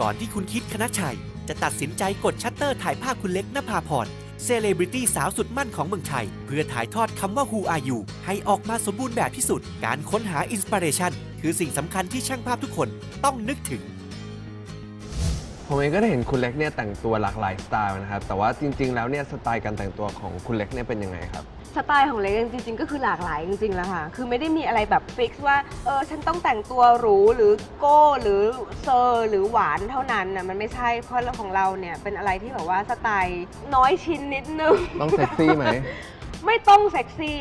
ก่อนที่คุณคิดคณะชัย จะตัดสินใจกดชัตเตอร์ถ่ายภาพคุณเล็กนภาพรเซเลบริตี้สาวสุดมั่นของเมืองไทย เพื่อถ่ายทอดคำว่า Who Are You ให้ออกมาสมบูรณ์แบบที่สุด การค้นหาอินสปิเรชันคือสิ่งสำคัญที่ช่างภาพทุกคนต้องนึกถึง ผมเองก็ได้เห็นคุณเล็กเนี่ยแต่งตัวหลากหลายสไตล์นะครับ แต่ว่าจริง ๆ แล้วเนี่ยสไตล์การแต่งตัวของคุณเล็กเนี่ยเป็นยังไงครับ สไตล์ของเล็กจริง ๆ ก็คือหลากหลายจริงๆแล้วค่ะ คือไม่ได้มีอะไรแบบฟิกซ์ว่าเออฉันต้องแต่งตัวหรูหรือโก้หรือเซอร์หรือหวานเท่านั้นน่ะมันไม่ใช่เพราะของเราเนี่ยเป็นอะไรที่แบบว่าสไตล์น้อยชิ้นนิดนึง ต้องเซ็กซี่ไหม ไม่ต้องเซ็กซี่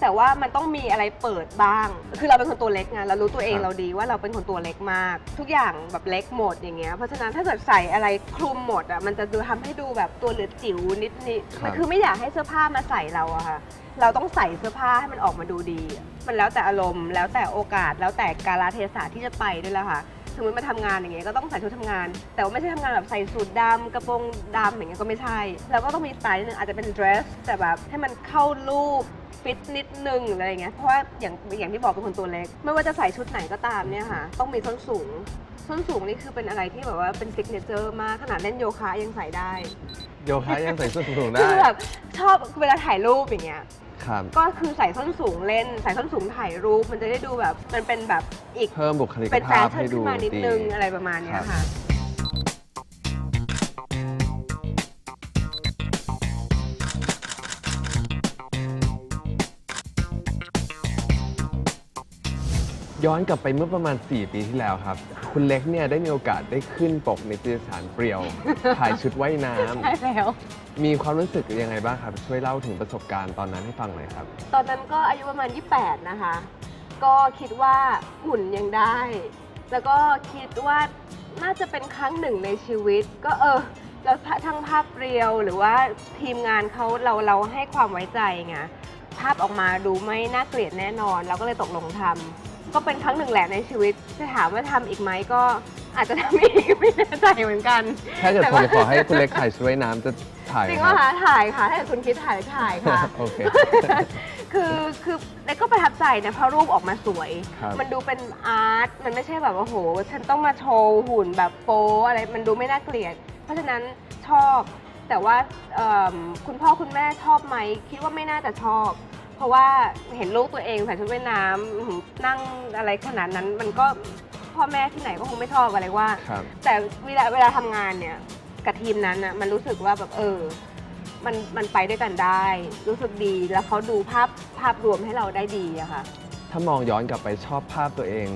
แต่ว่ามันต้องมีอะไรเปิดบ้าง คือเราเป็นคนตัวเล็กไงเรารู้ตัวเองครับ เราดีว่าเราเป็นคนตัวเล็กมาก ทุกอย่างแบบเล็กหมดอย่างเงี้ยเพราะฉะนั้นถ้าเกิดใส่อะไรคลุมหมดอะมันจะดูทำให้ดูแบบตัวเหลือจิ๋วนิดนิดๆมันคือไม่อยากให้เสื้อผ้ามาใส่เราอะค่ะ เราต้องใส่เสื้อผ้าให้มันออกมาดูดี มันแล้วแต่อารมณ์ แล้วแต่โอกาสแล้วแต่กาลเทศะที่จะไปด้วยแล้วค่ะ สมมติมาทำงานอย่างเงี้ยก็ต้องใส่ชุดทำงาน แต่ว่าไม่ใช่ทำงานแบบใส่สูทดำกระโปรงดำอย่างเงี้ยก็ไม่ใช่ แล้วก็ต้องมีสไตล์นิดนึงอาจจะเป็นเดรสแต่แบบให้มันเข้ารูปฟิตนิดนึงหรืออะไรเงี้ยเพราะว่าอย่างอย่างที่บอกเป็นคนตัวเล็ก ไม่ว่าจะใส่ชุดไหนก็ตามเนี่ยค่ะต้องมีส้นสูง ส้นสูงนี่คือเป็นอะไรที่แบบว่าเป็นซิกเนเจอร์มากขนาดเล่นโยคะยังใส่ได้ โยคะยังใส่ส้นสูงๆคืได้อแบบชอบเวลาถ่ายรูปอย่างเงี้ย ครับก็คือใส่ส้นสูงเล่น ใส่ส้นสูงถ่ายรูปมันจะได้ดูแบบมันเป็นแบบอีกเพิ่มบุคลิกเป็นแฟภาพชั่นให้ดูขึ้นมานิดดี นึงอะไรประมาณเนี้ยค่ะ ย้อนกลับไปเมื่อประมาณ 4 ปีที่แล้วครับ คุณเล็กเนี่ยได้มีโอกาสได้ขึ้นปกในนิตยสารเปรียว ถ่ายชุดว่ายน้ำ ใช่แล้ว มีความรู้สึกยังไงบ้างครับ ช่วยเล่าถึงประสบการณ์ตอนนั้นให้ฟังหน่อยครับ ตอนนั้นก็อายุประมาณ 28 นะคะ ก็คิดว่าหุ่นยังได้ แล้วก็คิดว่าน่าจะเป็นครั้งหนึ่งในชีวิต ก็เออเราทั้งภาพเรียวหรือว่าทีมงานเขาเราเราให้ความไว้ใจไงภาพออกมาดูไม่น่าเกลียดแน่นอน เราก็เลยตกลงทำก็เป็นครั้งหนึ่งแหละในชีวิตจะถามว่าทำอีกไหมก็อาจจะทำอีกไม่แน่ใจเหมือนกันถ้าเกิดแต่ผมว่าจะขอให้คุณเล็กถ่ายชุดว่ายน้ำจะ ถ่ายจริงไหมว่าครับคะถ่ายค่ะถ้าเกิดคุณคิดถ่ายถ่ายค่ะ โอเค คือคือเล็กก็ประทับใจนะเพราะรูปออกมาสวย ครับมันดูเป็นอาร์ตมันไม่ใช่แบบว่าโห ฉันต้องมาโชว์หุ่นแบบโป๊อะไรมันดูไม่น่าเกลียด เพราะฉะนั้นชอบแต่ว่าเอิ่มคุณพ่อคุณแม่ชอบไหมคิดว่าไม่น่าจะชอบ เพราะว่าเห็นลูกตัวเองใส่ชุดว่ายน้ำอื้อหือนั่งอะไรขนาดนั้น มันก็พ่อแม่ที่ไหนก็คงไม่ชอบอะไรว่า ครับ แต่เวลาเวลาทำงานเนี่ย กับทีมนั้นอะมันรู้สึกว่าแบบเออ มันมันไปด้วยกันได้ รู้สึกดีแล้วเขาดูภาพภาพรวมให้เราได้ดีอะค่ะ ถ้ามองย้อนกลับไปชอบภาพตัวเอง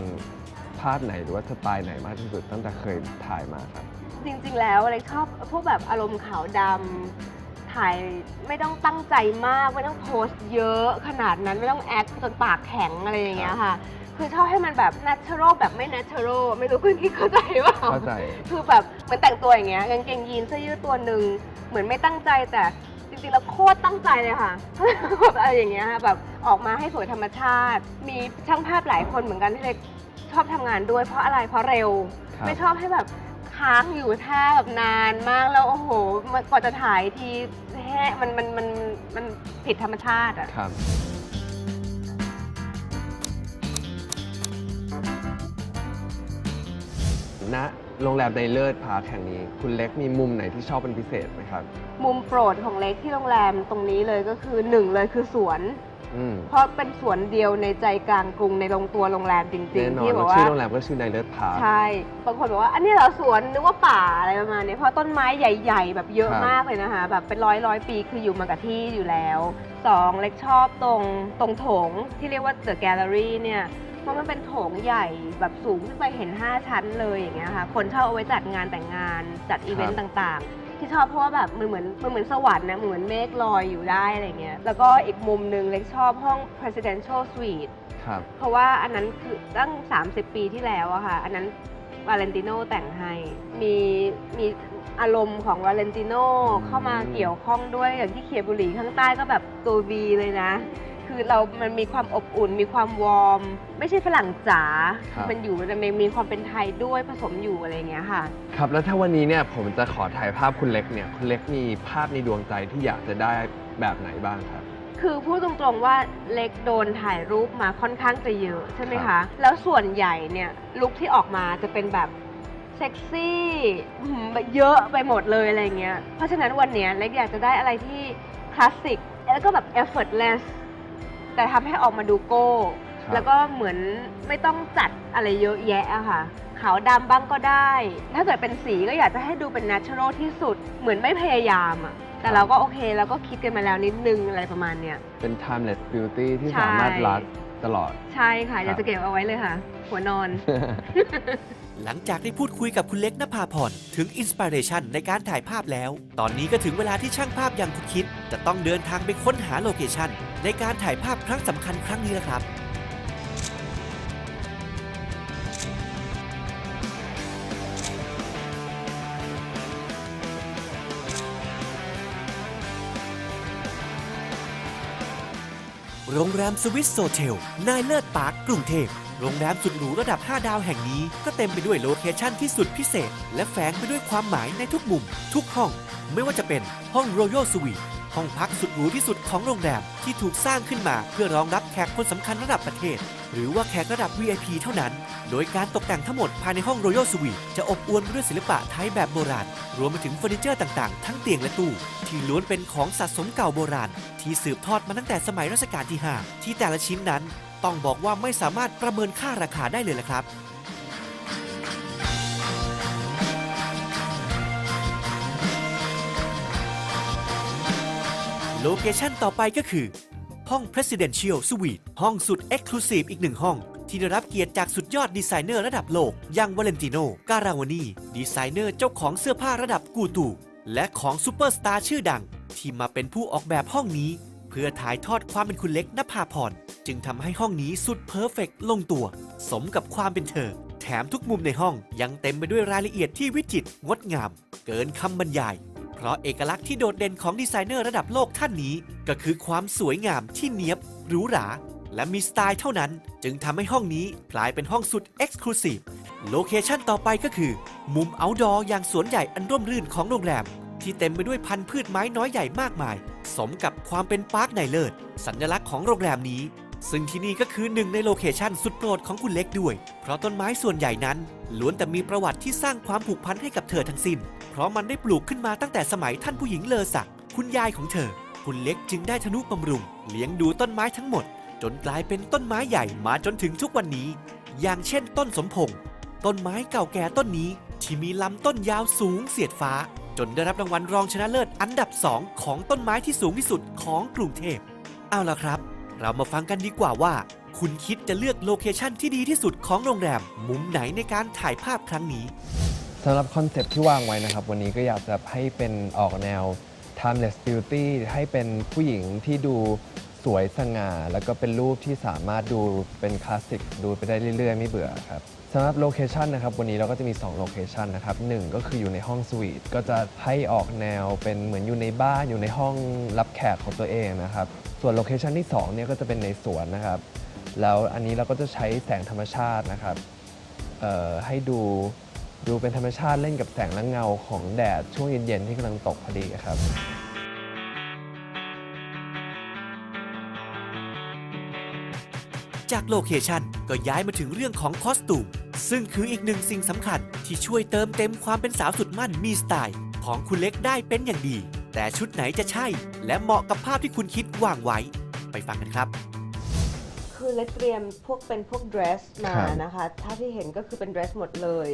ภาพไหนหรือว่าสไตล์ไหนมากที่สุดตั้งแต่เคยถ่ายมาครับ จริง ๆ แล้วอะไรชอบพวกแบบอารมณ์ขาวดำถ่ายไม่ต้องตั้งใจมาก ไม่ต้องโพสต์เยอะขนาดนั้นไม่ต้องแอคจนปากแข็งอะไรอย่างเงี้ยค่ะ คือชอบให้มันแบบ natural แบบไม่ natural ไม่รู้คุณคิดเข้าใจเปล่า เข้าใจ คือแบบเหมือนแต่งตัวอย่างเงี้ยกางเกงยีนเสื้อยืดตัวหนึ่งเหมือนไม่ตั้งใจแต่จริงๆแล้วโคตรตั้งใจเลยค่ะแบบอะไรอย่างเงี้ยค่ะแบบออกมาให้สวยธรรมชาติ มีช่างภาพหลายคนเหมือนกันที่เล็กชอบทำงานด้วยเพราะอะไรเพราะเร็ว ครับ ไม่ชอบให้แบบค้างอยู่ท่าแบบนานมากแล้วโอ้โหมันกว่าจะถ่ายทีแห้มันมันมันมันผิดธรรมชาติอะครับ ณโรงแรมในเลิศพาร์คแห่งนี้ คุณเล็กมีมุมไหนที่ชอบเป็นพิเศษไหมครับ มุมโปรดของเล็กที่โรงแรมตรงนี้เลยก็คือหนึ่งเลยคือสวน อืมเพราะเป็นสวนเดียวในใจกลางกรุงในโรงตัวโรงแรมจริแน่งนๆ อนที่บอกว่าว่า ชื่อโรงแรมก็ชื่อในเลิศพาร์ค ใช่ บางคนบอกว่า อันนี้เหราสวนนึกว่าป่าอะไรประมาณนี้ เพราะต้นไม้ใหญ่ๆ แบบเยอะครับ มากเลยนะคะ แบบเป็นร้อยร้อยปีคืออยู่มากับที่อยู่แล้วสองเล็กชอบตรงตรงโถงที่เรียกว่า The Gallery เนี่ย เพราะมันเป็นโถงใหญ่แบบสูงขึ้นไปเห็น 5 ชั้นเลยอย่างเงี้ยค่ะคนชอบเอาไว้จัดงานแต่งงานจัดอีเวนต์ต่างๆ ที่ชอบเพราะว่าแบบมันเหมือนมันเหมือนสวรรค์นะเหมือนเมฆลอยอยู่ได้อะไรเงี้ยแล้วก็อีกมุมหนึ่งเล็กชอบห้อง presidential suite ครับเพราะว่าอันนั้นคือตั้ง 30 ปีที่แล้วอะค่ะอันนั้นวาเลนติโนแต่งให้มีมีอารมณ์ของวาเลนติโนอืมเข้ามาเกี่ยวข้องด้วยอย่างที่เขียบุหรี่ข้างใต้ก็แบบตัววีเลยนะ คือเรามันมีความอบอุ่น มีความวอร์ม ไม่ใช่ฝรั่งจ๋าครับ มันอยู่มันมีมีความเป็นไทยด้วยผสมอยู่อะไรอย่างเงี้ยค่ะ ครับแล้วถ้าวันนี้เนี่ยผมจะขอถ่ายภาพคุณเล็กเนี่ยคุณเล็กมีภาพในดวงใจที่อยากจะได้แบบไหนบ้างครับ คือพูดตรงๆว่าเล็กโดนถ่ายรูปมาค่อนข้างจะเยอะใช่ไหมครัคะ บ แล้วส่วนใหญ่เนี่ยลุคที่ออกมาจะเป็นแบบเซ็กซี่อื้อหือแบบเยอะไปหมดเลยอะไรเงี้ย เพราะฉะนั้นวันเนี้ยเล็กอยากจะได้อะไรที่คลาสสิกแล้วก็แบบ effortless แต่ทำให้ออกมาดูโก้ ครับ แล้วก็เหมือนไม่ต้องจัดอะไรเยอะแยะอะค่ะ ขาวดำบ้างก็ได้ ถ้าเกิดเป็นสีก็อยากจะให้ดูเป็น natural ที่สุด เหมือนไม่พยายามอะแต่เราก็โอเคเราก็คิดกันมาแล้วนิดนึงอะไรประมาณเนี้ย เป็น timeless beauty ที่ใช่ สามารถรักตลอด ใช่ค่ะ อยากครัจะบเก็บเอาไว้เลยค่ะ หัวนอน หลังจากได้พูดคุยกับคุณเล็กนภาพรถึงอินสปิเรชันในการถ่ายภาพแล้ว ตอนนี้ก็ถึงเวลาที่ช่างภาพอย่างคุณคิด จะต้องเดินทางไปค้นหาโลเคชันในการถ่ายภาพครั้งสำคัญครั้งนี้แล้วครับโรงแรมสวิสโซเทลนายเลิศปาร์คกรุงเทพ โรงแรมสุดหรูระดับ 5 ดาวแห่งนี้ ก็เต็มไปด้วยโลเคชั่นที่สุดพิเศษ และแฝงไปด้วยความหมายในทุกมุม ทุกห้อง ไม่ว่าจะเป็นห้อง Royal Suite ห้องพักสุดหรูที่สุดของโรงแรมที่ถูกสร้างขึ้นมาเพื่อรองรับแขกคนสำคัญระดับประเทศ หรือว่าแขกระดับ VIP เท่านั้น โดยการตกแต่งทั้งหมดภายในห้อง Royal Suite จะอบอวลไปด้วยศิลปะไทยแบบโบราณ รวมไปถึงเฟอร์นิเจอร์ต่าง ๆ ทั้งเตียงและตู้ ที่ล้วนเป็นของสะสมเก่าโบราณ ที่สืบทอดมาตั้งแต่สมัยรัชกาลที่ 5 ที่แต่ละชิ้นนั้น ต้องบอกว่าไม่สามารถประเมินค่าราคาได้เลยละครับ โลเคชันต่อไปก็คือ ห้อง Presidential Suite ห้องสุด Exclusive อีกหนึ่งห้องที่ได้รับเกียรติจากสุดยอดดีไซเนอร์ระดับโลก อย่างวาเลนติโน การาวานีดีไซเนอร์เจ้าของเสื้อผ้าระดับกูตูและของซูเปอร์สตาร์ชื่อดัง ที่มาเป็นผู้ออกแบบห้องนี้ เพื่อถ่ายทอดความเป็นคุณเล็กนภาพร จึงทำให้ห้องนี้สุดเพอร์เฟกลงตัว สมกับความเป็นเธอ แถมทุกมุมในห้องยังเต็มไปด้วยรายละเอียดที่วิจิตรงดงาม เกินคำบรรยาย เพราะเอกลักษณ์ที่โดดเด่นของดีไซเนอร์ระดับโลกท่านนี้ ก็คือความสวยงามที่เนียบหรูหราและมีสไตล์เท่านั้น จึงทำให้ห้องนี้กลายเป็นห้องสุด Exclusive โลเคชันต่อไปก็คือ มุม outdoor อย่างสวนใหญ่อันร่มรื่นของโรงแรม ที่เต็มไปด้วยพันธุ์พืชไม้น้อยใหญ่มากมาย สมกับความเป็นปาร์คในเลิศสัญลักษณ์ของโรงแรมนี้ ซึ่งที่นี่ก็คือหนึ่งในโลเคชันสุดโปรดของคุณเล็กด้วย เพราะต้นไม้ส่วนใหญ่นั้นล้วนแต่มีประวัติที่สร้างความผูกพันให้กับเธอทั้งสิ้น เพราะมันได้ปลูกขึ้นมาตั้งแต่สมัยท่านผู้หญิงเลอศักคุณยายของเธอ คุณเล็กจึงได้ทนุบำรุง เลี้ยงดูต้นไม้ทั้งหมด จนกลายเป็นต้นไม้ใหญ่มาจนถึงทุกวันนี้ อย่างเช่น ต้นสมพงษ์ต้นไม้เก่าแก่ต้นนี้ ที่มีลำต้นยาวสูงเสียดฟ้า จนได้รับรางวัลรองชนะเลิศอันดับ2ของต้นไม้ที่สูงที่สุดของกรุงเทพเอาล่ะครับ เรามาฟังกันดีกว่าว่า คุณคิดจะเลือกโลเคชันที่ดีที่สุดของโรงแรม มุมไหนในการถ่ายภาพครั้งนี้สำหรับคอนเซปต์ที่วางไว้นะครับ วันนี้ก็อยากจะให้เป็นออกแนว timeless beauty ให้เป็นผู้หญิงที่ดูสวยสง่า แล้วก็เป็นรูปที่สามารถดูเป็นคลาสสิกดูไปได้เรื่อยๆ ไม่เบื่อครับสำหรับโลเคชันนะครับวันนี้เราก็จะมี 2 โลเคชันนะครับหนึ่งก็คืออยู่ในห้องสวีทก็จะให้ออกแนวเป็นเหมือนอยู่ในบ้านอยู่ในห้องรับแขกของตัวเองนะครับ ส่วนโลเคชันที่2เนี่ยก็จะเป็นในสวนนะครับ แล้วอันนี้เราก็จะใช้แสงธรรมชาตินะครับให้ดูดูเป็นธรรมชาติเล่นกับแสงและเงาของแดดช่วงเย็นๆที่กำลังตกพอดีครับจากโลเคชันก็ย้ายมาถึงเรื่องของคอสตูม ซึ่งคืออีกหนึ่งสิ่งสำคัญที่ช่วยเติมเต็มความเป็นสาวสุดมั่นมีสไตล์ ของคุณเล็กได้เป็นอย่างดี แต่ชุดไหนจะใช่ และเหมาะกับภาพที่คุณคิดวางไว้ ไปฟังกันครับคือเล็กเตรียมพวกเป็นพวก dress มาครับ นะคะ ถ้าที่เห็นก็คือเป็น dress หมดเลย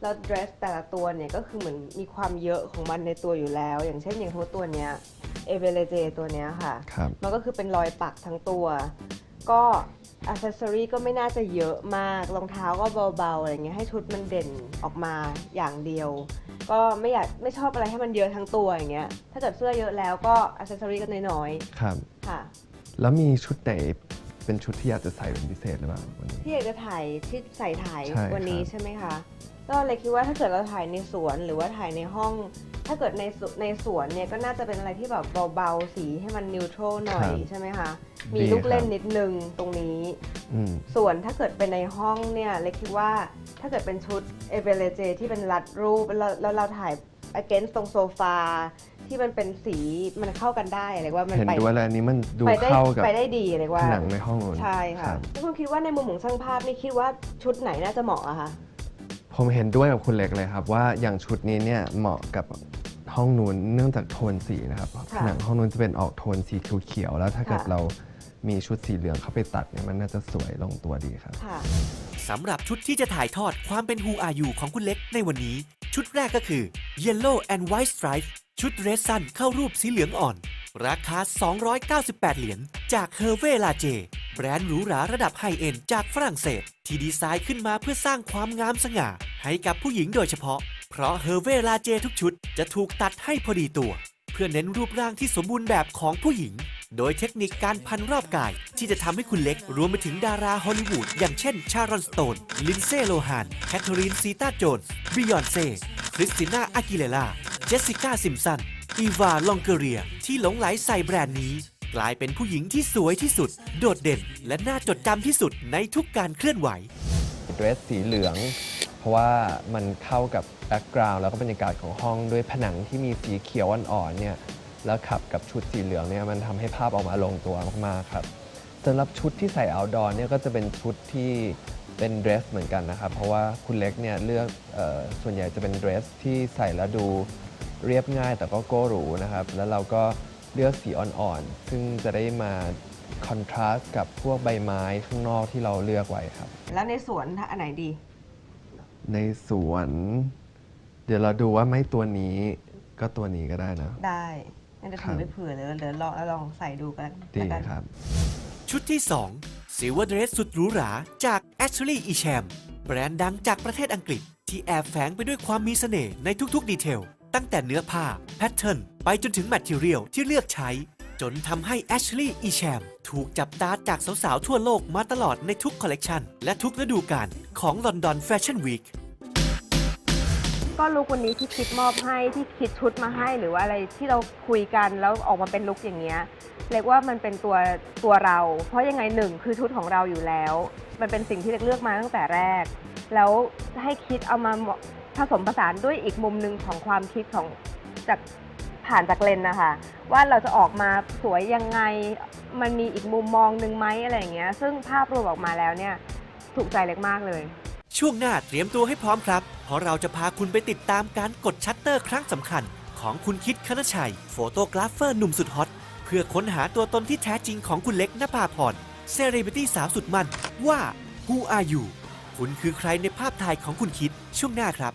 แล้ว dress แต่ละตัวเนี่ยก็คือเหมือนมีความเยอะของมันในตัวอยู่แล้ว อย่างเช่นอย่างทั้งตัวเนี้ยเอเวเลเจตัวเนี้ยค่ะ ครับ มันก็คือเป็นรอยปักทั้งตัว ก็อ c เซสซอรีก็ไม่น่าจะเยอะมาก รองเท้าก็เบาๆ อะไรเงี้ย ให้ชุดมันเด่นออกมาอย่างเดียว ก็ไม่อยากไม่ชอบอะไรให้มันเยอะทั้งตัวอย่างเงี้ย ถ้าเกิดเสื้อเยอะแล้วก็อ c เซสซอรีก็น้อยครับ ๆค่ะ แล้วมีชุดไหนเป็นชุดที่อยากจะใส่เป็นพิเศษหรือเปล่าวันนี้ที่อยากจะถ่ายที่ใส่ถ่ายใช่วันนี้ครับ ใช่ไหมคะ ก็เลยคิดว่าถ้าเกิดเราถ่ายในสวนหรือว่าถ่ายในห้อง ถ้าเกิดในสวนในสวนเนี่ยก็น่าจะเป็นอะไรที่แบบเบาๆสีให้มันนิวทรัลหน่อยใช่ไหมคะมีลูกเล่นนิดนึงตรงนี้ อืม ส่วนถ้าเกิดเป็นในห้องเนี่ยเล็กคิดว่าถ้าเกิดเป็นชุดเอเวเลเจที่เป็นรัดรูปแล้วแล้วเราถ่าย against ตรงโซฟาที่มันเป็นสีมันเข้ากันได้อะไรว่ามันเห็นไปด้วยแล้วอันนี้มันดูไปได้เข้ากับไปได้ดีเลยผว่านังในห้องนู้นใช่ค่ะรับ แล้วคุณคิดว่าในมุมของช่างภาพนี่คิดว่าชุดไหนน่าจะเหมาะอะคะ ผมเห็นด้วยกับคุณเล็กเลยครับ ว่าอย่างชุดนี้เนี่ยเหมาะกับห้องนู้นเนื่องจากโทนสีนะครับผนังห้องนู้นจะเป็นออกโทนสีเขียวๆแล้วถ้าเกิดค่ะเรามีชุดสีเหลืองเข้าไปตัดเนี่ยมันน่าจะสวยลงตัวดีครับค่ะสำหรับชุดที่จะถ่ายทอดความเป็น Who Are You ของคุณเล็กในวันนี้ ชุดแรกก็คือ Yellow and White Stripe ชุดเรสซันเข้ารูปสีเหลืองอ่อน ราคา 298 เหรียญ จาก h e r v e l a j แบรนด์หรูหราระดับไฮเอ็นจากฝรั่งเศส ที่ดีไซน์ขึ้นมาเพื่อสร้างความงามสง่า ให้กับผู้หญิงโดยเฉพาะ เพราะ h e r v e l a j ทุกชุด จะถูกตัดให้พอดีตัว เพื่อเน้นรูปร่างที่สมบูรณ์แบบของผู้หญิง โดยเทคนิคการพันรอบกาย ที่จะทำให้คุณเล็กรวมไปถึงดาราฮอลลีวูดอย่างเช่น ชารอนสโตน ลินเซ่โลฮาน แคทเธอรีนซีตาโจนส์ บิยอนเซ่ คริสติน่าอากิเลล่า เจสสิก้าซิมสัน อีวาลองเกเรียที่หลงไหลใส่แบรนด์นี้ กลายเป็นผู้หญิงที่สวยที่สุด โดดเด่น และน่าจดจำที่สุดในทุกการเคลื่อนไหว เดรสสีเหลือง เพราะว่ามันเข้ากับแบ็กกราวด์แล้วก็บรรยากาศของห้องด้วยผนังที่มีสีเขียวอ่อนๆเนี่ยแล้วขับกับชุดสีเหลืองเนี่ยมันทำให้ภาพออกมาลงตัวมากๆครับสำหรับชุดที่ใส่ outdoor เนี่ยก็จะเป็นชุดที่เป็นเดรสเหมือนกันนะครับ เพราะว่าคุณเล็กเนี่ยเลือกออส่วนใหญ่จะเป็นเดรสที่ใส่แล้วดู เรียบง่ายแต่ก็โก้หรูนะครับ แล้วเราก็เลือกสีอ่อนๆ ซึ่งจะได้มาคอนทราสต์กับพวกใบไม้ข้างนอกที่เราเลือกไว้ครับ แล้วในสวนอันไหนดี ในสวน เดี๋ยวเราดูว่าไม่ตัวนี้ก็ตัวนี้ก็ได้นะ ได้งั้นจะครัถืบอไปเผื่อเลยเดี๋ยวลองลองใส่ดูกันดีแล้วกันครับ ชุดที่2 Silver Dress สุดหรูหราจาก Ashley Isham แบรนด์ดังจากประเทศอังกฤษ ที่แอบแฝงไปด้วยความมีเสน่ห์ในทุกๆ ดีเทล ตั้งแต่เนื้อผ้า แพทเทิร์น ไปจนถึงแมทเทียลที่เลือกใช้ จนทำให้ Ashley Isham ถูกจับตาจากสาวๆ ทั่วโลกมาตลอดในทุกคอลเลกชันและทุกฤดูกาลของ London Fashion Week ก็ลุกวันนี้ที่คิดมอบให้ที่คิดชุดมาให้หรือว่าอะไรที่เราคุยกันแล้วออกมาเป็นลุกอย่างเงี้ยเรียกว่ามันเป็นตัวตัวเรา เพราะยังไงหนึ่งคือชุดของเราอยู่แล้ว มันเป็นสิ่งที่เล็กเลือกมาตั้งแต่แรก แล้วให้คิดเอามา สมผสานด้วยอีกมุมหนึ่งของความคิดของจากผ่านจากเลนนะคะ ว่าเราจะออกมาสวยยังไงมันมีอีกมุมมองหนึ่งไหมอะไรอย่างเงี้ย ซึ่งภาพรวมออกมาแล้วเนี่ยถูกใจเล็กมากเลย ช่วงหน้าเตรียมตัวให้พร้อมครับ เพราะเราจะพาคุณไปติดตามการกดชัตเตอร์ครั้งสำคัญ ของคุณคิดคณชัย โฟโตกราฟเฟอร์หนุ่มสุดฮอตเพื่อค้นหาตัวตนที่แท้จริงของคุณเล็กนภาพรเซเลบริตี้สาวสุดมันว่า Who are you คุณคือใครในภาพถ่ายของคุณคิดช่วงหน้าครับ